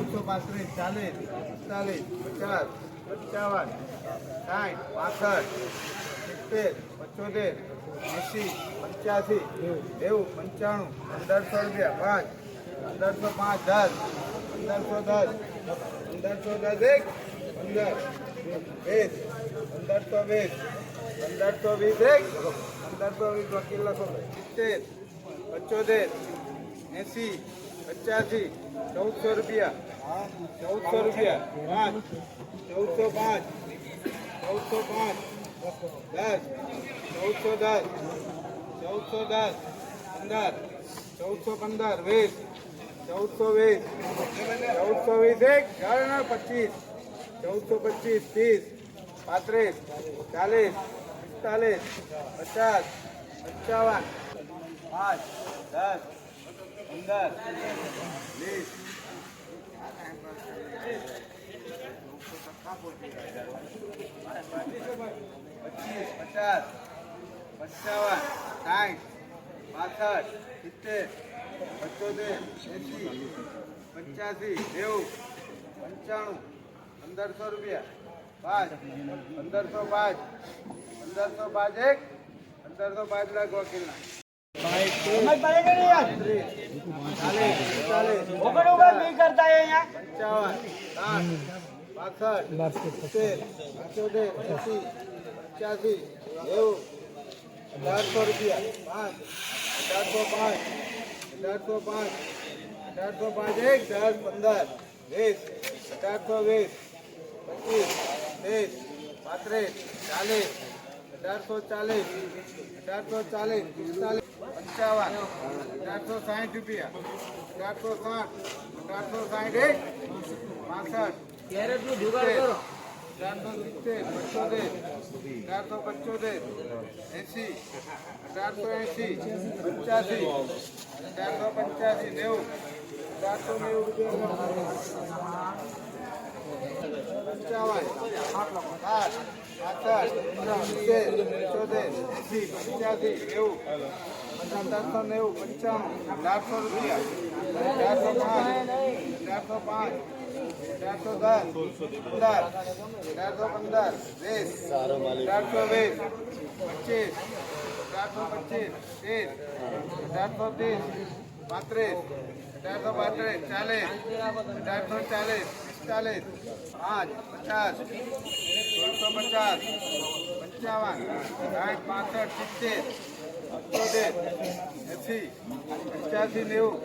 ચૌદસો પાંત્રીસ, ચાલીસ, પિસ્તાલીસ, પચાસ, પંચાવન, સાઠ, પાસઠ, સિત્તેર, પંચોતેર એંસી પંચ્યાસી, નેવું, પંચાણું, પંદરસો રૂપિયા, પાંચ, પંદરસો પાંચ, દસ, પંદરસો દસ પંદરસો દસ એક, પંદર, વીસ, પંદરસો વીસ પંદરસો વીસ એક, પંદરસો વીસ વકીલ લખો, સિત્તેર, પંચોતેર એંસી પચાસી, ચૌદસો રૂપિયા. ચૌદસો રૂપિયા. પાંચ, ચૌદસો પાંચ ચૌદસો પાંચ, દસ, ચૌદસો દસ ચૌદસો દસ, પંદર, ચૌદસો પંદર, વીસ, ચૌદસો વીસ ચૌદસો વીસ એક ચાર પચીસ, ચૌદસો પચીસ, ત્રીસ, પાંત્રીસ, ચાલીસ, પિસ્તાલીસ, પચાસ, પંચાવન, પાંચ, દસ વીસ પચીસ પચાસ પંચાવન સાઠ પાસઠ સિત્તેર પંચોતેર એસી પંચ્યાસી નેવું પંચાણું પંદરસો રૂપિયા પાંચ પંદરસો પાંચ પંદરસો પાંચ એક પંદરસો પાંચ લાખ વકીલના પંચ્યાસી નેવું અઢારસો રૂપિયા પાંચ અઢારસો પાંચ અઢારસો પાંચ અઢારસો પાંચ એક દસ પંદર વીસ અઢારસો વીસ પચીસ ત્રીસ પાંત્રીસ ચાલીસ અઢારસો ચાલીસ અઢારસો ચાલીસ પિસ્તાલીસ પંચાવન અઢારસો સાઠ રૂપિયા અઢારસો સાઠ અઢારસો સાઠ એક પાસઠ કેરેટનું જુગાડ કરો અઢારસો સિત્તેર પંચોતેર ચારસો પંચોતેર એંસી ચારસો એંસી પંચ્યાસી ચારસો પંચ્યાસી નેવું ચારસો નેવું રૂપિયા પંચાવન સાઠ પાસઠ સિત્તેર પંચોતેર એંસી પંચ્યાસી નેવું અઢારસો નેવું પંચાણું અઢારસો રૂપિયા ચારસો પાંચ ચારસો પાંચ ચારસો દસ પંદર ચારસો પંદર વીસ ચારસો વીસ પચીસ ચારસો પચીસ ત્રીસ અઢારસો ત્રીસ પાંત્રીસ, અઢારસો પાંત્રીસ, ચાલીસ, અઢારસો ચાલીસ, પિસ્તાલીસ, પાંચ, પચાસ, સોળસો પચાસ, પંચાવન, સાઠ, પાસઠ, સિત્તેર પંચોતેર એંસી, પંચ્યાસી, નેવું,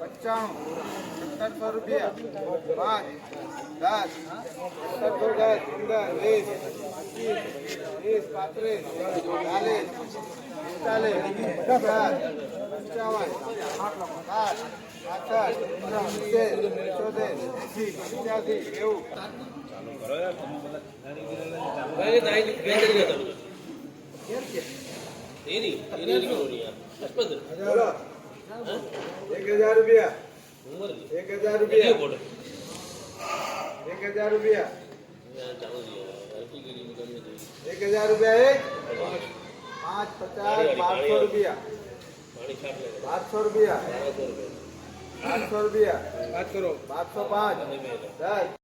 પંચાણું, સત્તરસો રૂપિયા, પાંચ, દસ, સત્તરસો દસ, પંદર, વીસ, પચીસ વીસ પાંત્રીસ, ચાલીસ, પિસ્તાલીસ, પચાસ એક હજાર રૂપિયા એક હજાર રૂપિયા એક? હજાર રૂપિયા એક હજાર રૂપિયા એક પાંચ પચાસ, બારસો રૂપિયા. બારસો રૂપિયા. બારસો રૂપિયા. બારસો પાંચ. દસ